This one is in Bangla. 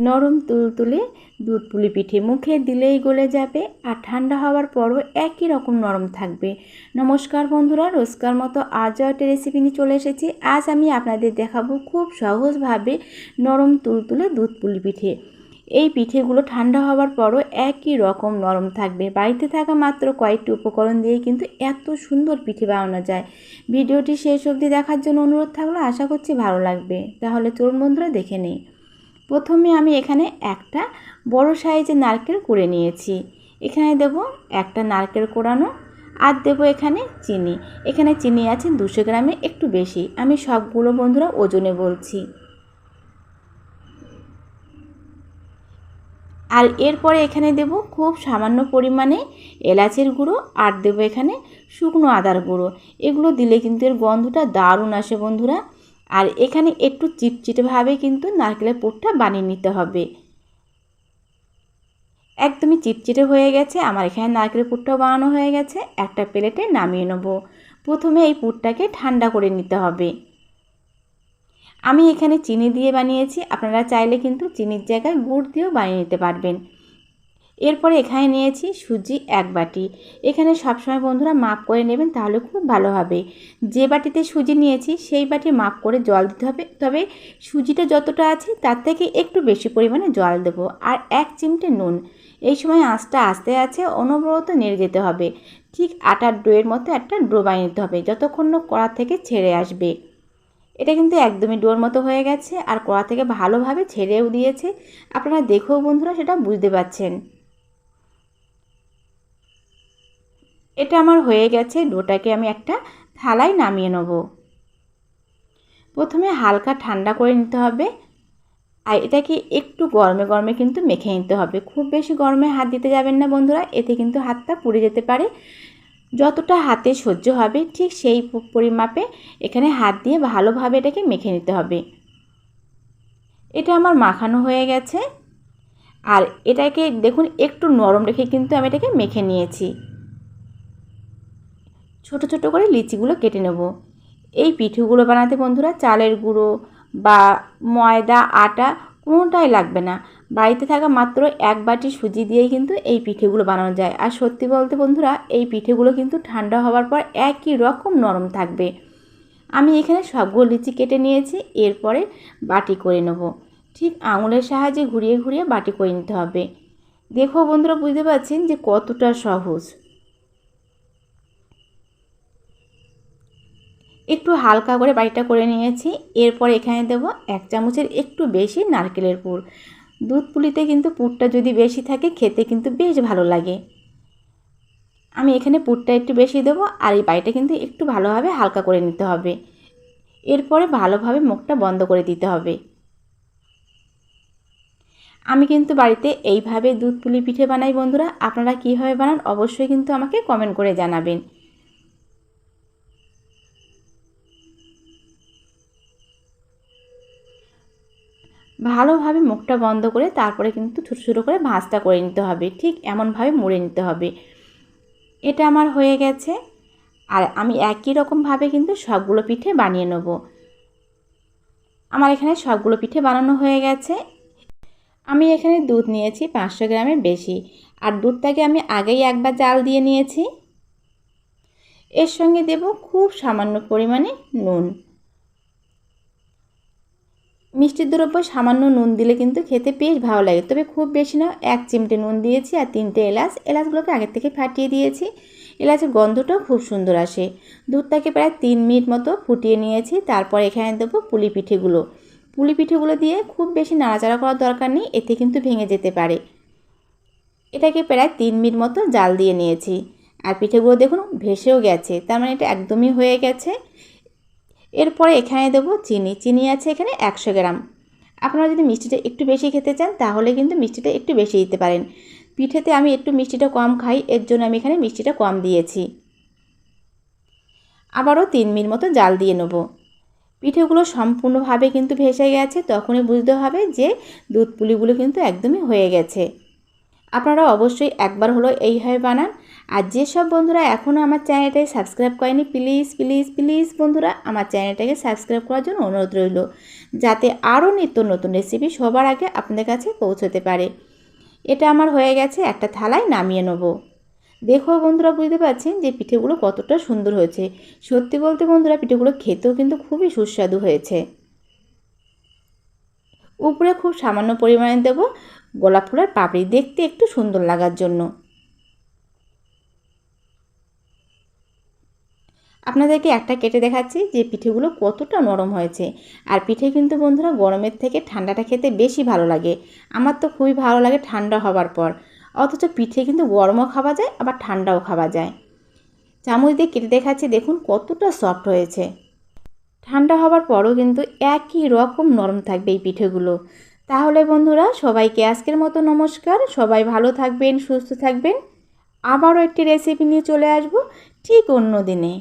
নরম তুলতুলে দুধ পুলি পিঠে মুখে দিলেই গলে যাবে আর ঠান্ডা হওয়ার পরও একই রকম নরম থাকবে। নমস্কার বন্ধুরা, রোজকার মতো আজও একটা রেসিপি নিয়ে চলে এসেছি। আজ আমি আপনাদের দেখাবো খুব সহজভাবে নরম তুলতুলে দুধ পুলি পিঠে। এই পিঠেগুলো ঠান্ডা হওয়ার পরও একই রকম নরম থাকবে। বাড়িতে থাকা মাত্র কয়েকটি উপকরণ দিয়ে কিন্তু এত সুন্দর পিঠে বানানো যায়। ভিডিওটি শেষ অবধি দেখার জন্য অনুরোধ থাকলে, আশা করছি ভালো লাগবে। তাহলে চলুন বন্ধুরা, দেখে নেই। প্রথমে আমি এখানে একটা বড় সাইজের নারকেল কুড়ে নিয়েছি। এখানে দেব একটা নারকেল কোড়ানো আর দেবো এখানে চিনি। এখানে চিনি আছে দুশো গ্রামে একটু বেশি। আমি সবগুলো বন্ধুরা ওজনে বলছি। আর এরপরে এখানে দেব খুব সামান্য পরিমাণে এলাচের গুঁড়ো আর দেবো এখানে শুকনো আদার গুঁড়ো। এগুলো দিলে কিন্তু এর গন্ধটা দারুণ আসে বন্ধুরা। আর এখানে একটু চিটচিটেভাবে কিন্তু নারকেলের পুরটা বানিয়ে নিতে হবে। একদমই চিটচিটে হয়ে গেছে, আমার এখানে নারকেলের পুরটাও বানানো হয়ে গেছে, একটা প্লেটে নামিয়ে নেব। প্রথমে এই পুরটাকে ঠান্ডা করে নিতে হবে। আমি এখানে চিনি দিয়ে বানিয়েছি, আপনারা চাইলে কিন্তু চিনির জায়গায় গুড় দিয়েও বানিয়ে নিতে পারবেন। এরপরে এখানে নিয়েছি সুজি এক বাটি। এখানে সবসময় বন্ধুরা মাপ করে নেবেন তাহলে খুব ভালো হবে। যে বাটিতে সুজি নিয়েছি সেই বাটি মাপ করে জল দিতে হবে। তবে সুজিটা যতটা আছে তার থেকে একটু বেশি পরিমাণে জল দেবো। আর এক চিমটে নুন। এই সময় আঁচটা আস্তে আছে, অনবরত নেড়ে যেতে হবে। ঠিক আটার ডোয়ের মতো একটা ডো বানিয়ে নিতে হবে, যতক্ষণ কড়া থেকে ছেড়ে আসবে। এটা কিন্তু একদমই ডোর মতো হয়ে গেছে, আর কড়া থেকে ভালোভাবে ছেড়েও দিয়েছে। আপনারা দেখেও বন্ধুরা সেটা বুঝতে পারছেন। এটা আমার হয়ে গেছে, ডোটাকে আমি একটা থালায় নামিয়ে নেব। প্রথমে হালকা ঠান্ডা করে নিতে হবে, আর এটাকে একটু গরমে গরমে কিন্তু মেখে নিতে হবে। খুব বেশি গরমে হাত দিতে যাবেন না বন্ধুরা, এতে কিন্তু হাতটা পুড়ে যেতে পারে। যতটা হাতে সহ্য হবে, ঠিক সেই পরিমাপে এখানে হাত দিয়ে ভালোভাবে এটাকে মেখে নিতে হবে। এটা আমার মাখানো হয়ে গেছে, আর এটাকে দেখুন একটু নরম রেখে কিন্তু আমি এটাকে মেখে নিয়েছি। ছোট ছোট করে লিচিগুলো কেটে নেব। এই পিঠেগুলো বানাতে বন্ধুরা চালের গুঁড়ো বা ময়দা, আটা কোনোটাই লাগবে না। বাড়িতে থাকা মাত্র এক বাটি সুজি দিয়েই কিন্তু এই পিঠেগুলো বানানো যায়। আর সত্যি বলতে বন্ধুরা, এই পিঠেগুলো কিন্তু ঠান্ডা হওয়ার পর একই রকম নরম থাকবে। আমি এখানে সবগুলো লিচি কেটে নিয়েছি, এরপরে বাটি করে নেব। ঠিক আঙুলের সাহায্যে ঘুরিয়ে ঘুরিয়ে বাটি করে নিতে হবে। দেখো বন্ধুরা, বুঝতে পারছেন যে কতটা সহজ। একটু হালকা করে বাড়িটা করে নিয়েছি। এরপর এখানে দেব এক চামচের একটু বেশি নারকেলের পুর। দুধ পুলিতে কিন্তু পুরটা যদি বেশি থাকে, খেতে কিন্তু বেশ ভালো লাগে। আমি এখানে পুরটা একটু বেশি দেবো আর এই বাড়িটা কিন্তু একটু ভালোভাবে হালকা করে নিতে হবে। এরপরে ভালোভাবে মুখটা বন্ধ করে দিতে হবে। আমি কিন্তু বাড়িতে এইভাবে দুধ পুলি পিঠে বানাই বন্ধুরা। আপনারা কীভাবে বানান অবশ্যই কিন্তু আমাকে কমেন্ট করে জানাবেন। ভালোভাবে মুখটা বন্ধ করে তারপরে কিন্তু ছোটো ছোটো করে ভাঁজটা করে নিতে হবে, ঠিক এমনভাবে মুড়ে নিতে হবে। এটা আমার হয়ে গেছে। আর আমি একই রকমভাবে কিন্তু সবগুলো পিঠে বানিয়ে নেব। আমার এখানে সবগুলো পিঠে বানানো হয়ে গেছে। আমি এখানে দুধ নিয়েছি পাঁচশো গ্রামের বেশি। আর দুধটাকে আমি আগেই একবার জাল দিয়ে নিয়েছি। এর সঙ্গে দেব খুব সামান্য পরিমাণে নুন। মিষ্টির দ্রব্য সামান্য নুন দিলে কিন্তু খেতে বেশ ভালো লাগে। তবে খুব বেশি না, এক চিমটে নুন দিয়েছি আর তিনটে এলাচ। এলাচগুলোকে আগের থেকে ফাটিয়ে দিয়েছি। এলাচের গন্ধটাও খুব সুন্দর আসে। দুধটাকে প্রায় তিন মিনিট মতো ফুটিয়ে নিয়েছি। তারপর এখানে দেবো পুলি পিঠেগুলো। পুলি পিঠেগুলো দিয়ে খুব বেশি নাড়াচাড়া করার দরকার নেই, এতে কিন্তু ভেঙে যেতে পারে। এটাকে প্রায় তিন মিনিট মতো জাল দিয়ে নিয়েছি। আর পিঠেগুলো দেখুন ভেসেও গেছে, তার মানে এটা একদমই হয়ে গেছে। এরপরে এখানে দেবো চিনি। চিনি আছে এখানে একশো গ্রাম। আপনারা যদি মিষ্টিটা একটু বেশি খেতে চান, তাহলে কিন্তু মিষ্টিটা একটু বেশি দিতে পারেন। পিঠেতে আমি একটু মিষ্টিটা কম খাই, এর জন্য আমি এখানে মিষ্টিটা কম দিয়েছি। আবারও তিন মিনিট মতো জাল দিয়ে নেব। পিঠেগুলো সম্পূর্ণভাবে কিন্তু ভেসে গেছে, তখনই বুঝতে হবে যে দুধ পুলিগুলো কিন্তু একদমই হয়ে গেছে। আপনারা অবশ্যই একবার হলো এইভাবে বানান। আর যেসব বন্ধুরা এখনও আমার চ্যানেলটাকে সাবস্ক্রাইব করেনি প্লিজ প্লিজ প্লিজ বন্ধুরা আমার চ্যানেলটাকে সাবস্ক্রাইব করার জন্য অনুরোধ রইল। যাতে আরও নিত্য নতুন রেসিপি সবার আগে আপনাদের কাছে পৌঁছতে পারে। এটা আমার হয়ে গেছে, একটা থালায় নামিয়ে নেব। দেখো বন্ধুরা, বুঝতে পারছেন যে পিঠেগুলো কতটা সুন্দর হয়েছে। সত্যি বলতে বন্ধুরা, পিঠেগুলো খেতেও কিন্তু খুবই সুস্বাদু হয়েছে। উপরে খুব সামান্য পরিমাণে দেবো গোলাপ ফুলের পাপড়ি, দেখতে একটু সুন্দর লাগার জন্য। আপনাদেরকে একটা কেটে দেখাচ্ছি যে পিঠেগুলো কতটা নরম হয়েছে। আর পিঠে কিন্তু বন্ধুরা গরমের থেকে ঠান্ডাটা খেতে বেশি ভালো লাগে। আমার তো খুবই ভালো লাগে ঠান্ডা হবার পর। অথচ পিঠে কিন্তু গরমও খাওয়া যায়, আবার ঠান্ডাও খাওয়া যায়। চামচ দিয়ে কেটে দেখাচ্ছি, দেখুন কতটা সফট হয়েছে। ঠান্ডা হবার পরও কিন্তু একই রকম নরম থাকবে এই পিঠেগুলো। তাহলে বন্ধুরা সবাইকে আজকের মতো নমস্কার। সবাই ভালো থাকবেন, সুস্থ থাকবেন। আবারও একটি রেসিপি নিয়ে চলে আসব ঠিক অন্য দিনে।